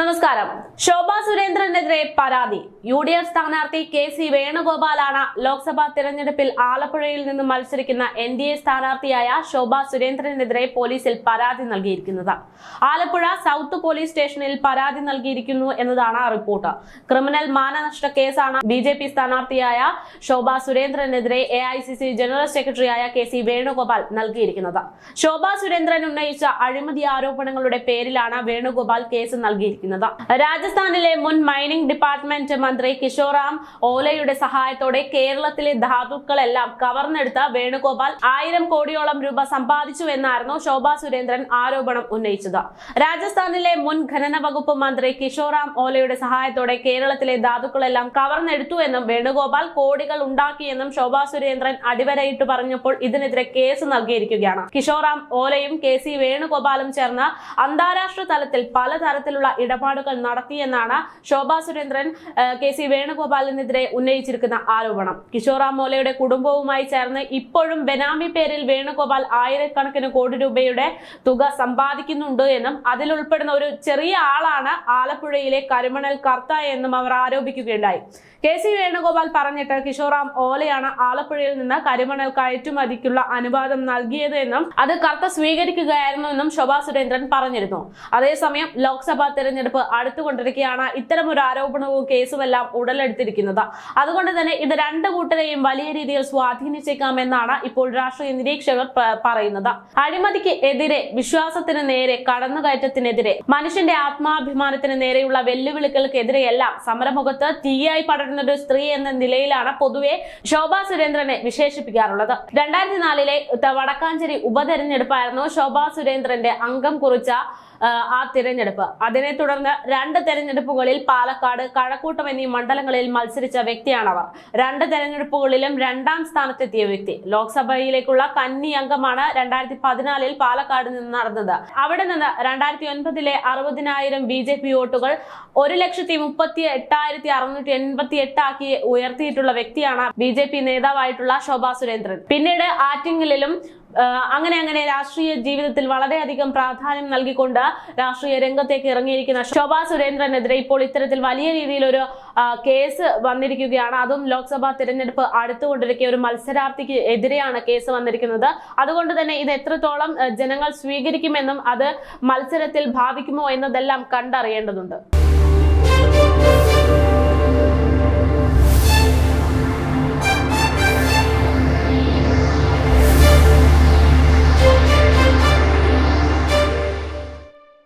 നമസ്കാരം. ശോഭാ സുരേന്ദ്രനെതിരെ പരാതി. യു ഡി എഫ് സ്ഥാനാർത്ഥി കെ സി വേണുഗോപാലാണ് ലോക്സഭാ തിരഞ്ഞെടുപ്പിൽ ആലപ്പുഴയിൽ നിന്ന് മത്സരിക്കുന്ന എൻ ഡി എ സ്ഥാനാർത്ഥിയായ ശോഭാ സുരേന്ദ്രനെതിരെ പോലീസിൽ പരാതി നൽകിയിരിക്കുന്നത്. ആലപ്പുഴ സൗത്ത് പോലീസ് സ്റ്റേഷനിൽ പരാതി നൽകിയിരിക്കുന്നു എന്നതാണ് റിപ്പോർട്ട്. ക്രിമിനൽ മാനനഷ്ട കേസാണ് ബി ജെ പി സ്ഥാനാർത്ഥിയായ Shobha സുരേന്ദ്രനെതിരെ A I C C general secretary K C Venugopal നൽകിയിരിക്കുന്നത്. ശോഭാ സുരേന്ദ്രൻ ഉന്നയിച്ച അഴിമതി ആരോപണങ്ങളുടെ പേരിലാണ് വേണുഗോപാൽ കേസ് നൽകിയിരിക്കുന്നത്. രാജസ്ഥാനിലെ മുൻ മൈനിംഗ് ഡിപ്പാർട്ട്മെന്റ് മന്ത്രി കിഷോറാം ഓലയുടെ സഹായത്തോടെ കേരളത്തിലെ ധാതുക്കളെല്ലാം കവർന്നെടുത്ത വേണുഗോപാൽ ആയിരം കോടിയോളം രൂപ സമ്പാദിച്ചു എന്നായിരുന്നു ശോഭാ സുരേന്ദ്രൻ ആരോപണം ഉന്നയിച്ചത്. രാജസ്ഥാനിലെ മുൻ ഖനന വകുപ്പ് മന്ത്രി കിഷോറാം ഓലയുടെ സഹായത്തോടെ കേരളത്തിലെ ധാതുക്കളെല്ലാം കവർന്നെടുത്തു എന്നും വേണുഗോപാൽ കോടികൾ ഉണ്ടാക്കിയെന്നും ശോഭാ സുരേന്ദ്രൻ അടിവരയിട്ട് പറഞ്ഞപ്പോൾ ഇതിനെതിരെ കേസ് നൽകിയിരിക്കുകയാണ്. കിഷോറാം ഓലയും കെ സി വേണുഗോപാലും ചേർന്ന് അന്താരാഷ്ട്ര തലത്തിൽ പലതരത്തിലുള്ള ഇടപാടുകൾ നടത്തിയെന്നാണ് ശോഭാ സുരേന്ദ്രൻ കെ സി വേണുഗോപാലിനെതിരെ ഉന്നയിച്ചിരിക്കുന്ന ആരോപണം. കിഷോറാം മോലയുടെ കുടുംബവുമായി ചേർന്ന് ഇപ്പോഴും ബെനാമി പേരിൽ വേണുഗോപാൽ ആയിരക്കണക്കിന് കോടി രൂപയുടെ തുക സമ്പാദിക്കുന്നുണ്ട് എന്നും അതിലുൾപ്പെടുന്ന ഒരു ചെറിയ ആളാണ് ആലപ്പുഴയിലെ കരുമണൽ കർത്ത എന്നും അവർ ആരോപിക്കുകയുണ്ടായി. കെ സി വേണുഗോപാൽ പറഞ്ഞിട്ട് കിഷോറാം ഓലയാണ് ആലപ്പുഴയിൽ നിന്ന് കരിമണൽ കയറ്റുമതിക്കുള്ള അനുവാദം നൽകിയത് എന്നും അത് കർത്ത സ്വീകരിക്കുകയായിരുന്നു എന്നും ശോഭാ സുരേന്ദ്രൻ പറഞ്ഞിരുന്നു. അതേസമയം ലോക്സഭാ തെരഞ്ഞെടുപ്പ് ഇത്തരം ഒരു ആരോപണവും കേസുമെല്ലാം ഉടലെടുത്തിരിക്കുന്നത്. അതുകൊണ്ട് തന്നെ ഇത് രണ്ട് കൂട്ടരെയും വലിയ രീതിയിൽ സ്വാധീനിച്ചേക്കാമെന്നാണ് ഇപ്പോൾ രാഷ്ട്രീയ നിരീക്ഷകർ പറയുന്നത്. അഴിമതിക്ക് എതിരെ വിശ്വാസത്തിന് നേരെ കടന്നുകയറ്റത്തിനെതിരെ മനുഷ്യന്റെ ആത്മാഭിമാനത്തിന് നേരെയുള്ള വെല്ലുവിളികൾക്കെതിരെയെല്ലാം സമരമുഖത്ത് തീയായി പടരുന്ന ഒരു സ്ത്രീ എന്ന നിലയിലാണ് പൊതുവെ ശോഭാ സുരേന്ദ്രനെ വിശേഷിപ്പിക്കാറുള്ളത്. രണ്ടായിരത്തി നാലിലെ വടക്കാഞ്ചേരി ഉപതെരഞ്ഞെടുപ്പായിരുന്നു ശോഭാ സുരേന്ദ്രന്റെ അംഗം കുറിച്ച ആ, തിരഞ്ഞെടുപ്പ്. അതിനെ തുടർന്ന് രണ്ട് തെരഞ്ഞെടുപ്പുകളിൽ പാലക്കാട് കഴക്കൂട്ടം എന്നീ മണ്ഡലങ്ങളിൽ മത്സരിച്ച വ്യക്തിയാണ് അവർ രണ്ട് തെരഞ്ഞെടുപ്പുകളിലും രണ്ടാം സ്ഥാനത്തെത്തിയ വ്യക്തി. ലോക്സഭയിലേക്കുള്ള കന്നി അംഗമാണ് രണ്ടായിരത്തി പതിനാലിൽ പാലക്കാട് നിന്ന് നടന്നത്. അവിടെ നിന്ന് രണ്ടായിരത്തി ഒൻപതിലെ അറുപതിനായിരം ബി ജെ പി വോട്ടുകൾ ഒരു ലക്ഷത്തി മുപ്പത്തി എട്ടായിരത്തി അറുന്നൂറ്റി എൺപത്തി എട്ടാക്കി ഉയർത്തിയിട്ടുള്ള വ്യക്തിയാണ് ബി ജെ പി നേതാവായിട്ടുള്ള ശോഭാ സുരേന്ദ്രൻ. പിന്നീട് ആറ്റിങ്ങലിലും അങ്ങനെ അങ്ങനെ രാഷ്ട്രീയ ജീവിതത്തിൽ വളരെയധികം പ്രാധാന്യം നൽകിക്കൊണ്ട് രാഷ്ട്രീയ രംഗത്തേക്ക് ഇറങ്ങിയിരിക്കുന്ന ശോഭാ സുരേന്ദ്രനെതിരെ ഇപ്പോൾ ഇത്തരത്തിൽ വലിയ രീതിയിൽ ഒരു കേസ് വന്നിരിക്കുകയാണ്. അതും ലോക്സഭാ തിരഞ്ഞെടുപ്പ് അടുത്തുകൊണ്ടിരിക്കുക ഒരു മത്സരാർത്ഥിക്ക് എതിരെയാണ് കേസ് വന്നിരിക്കുന്നത്. അതുകൊണ്ട് തന്നെ ഇത് എത്രത്തോളം ജനങ്ങൾ സ്വീകരിക്കുമെന്നും അത് മത്സരത്തിൽ ബാധിക്കുമോ എന്നതെല്ലാം കണ്ടറിയേണ്ടതുണ്ട്.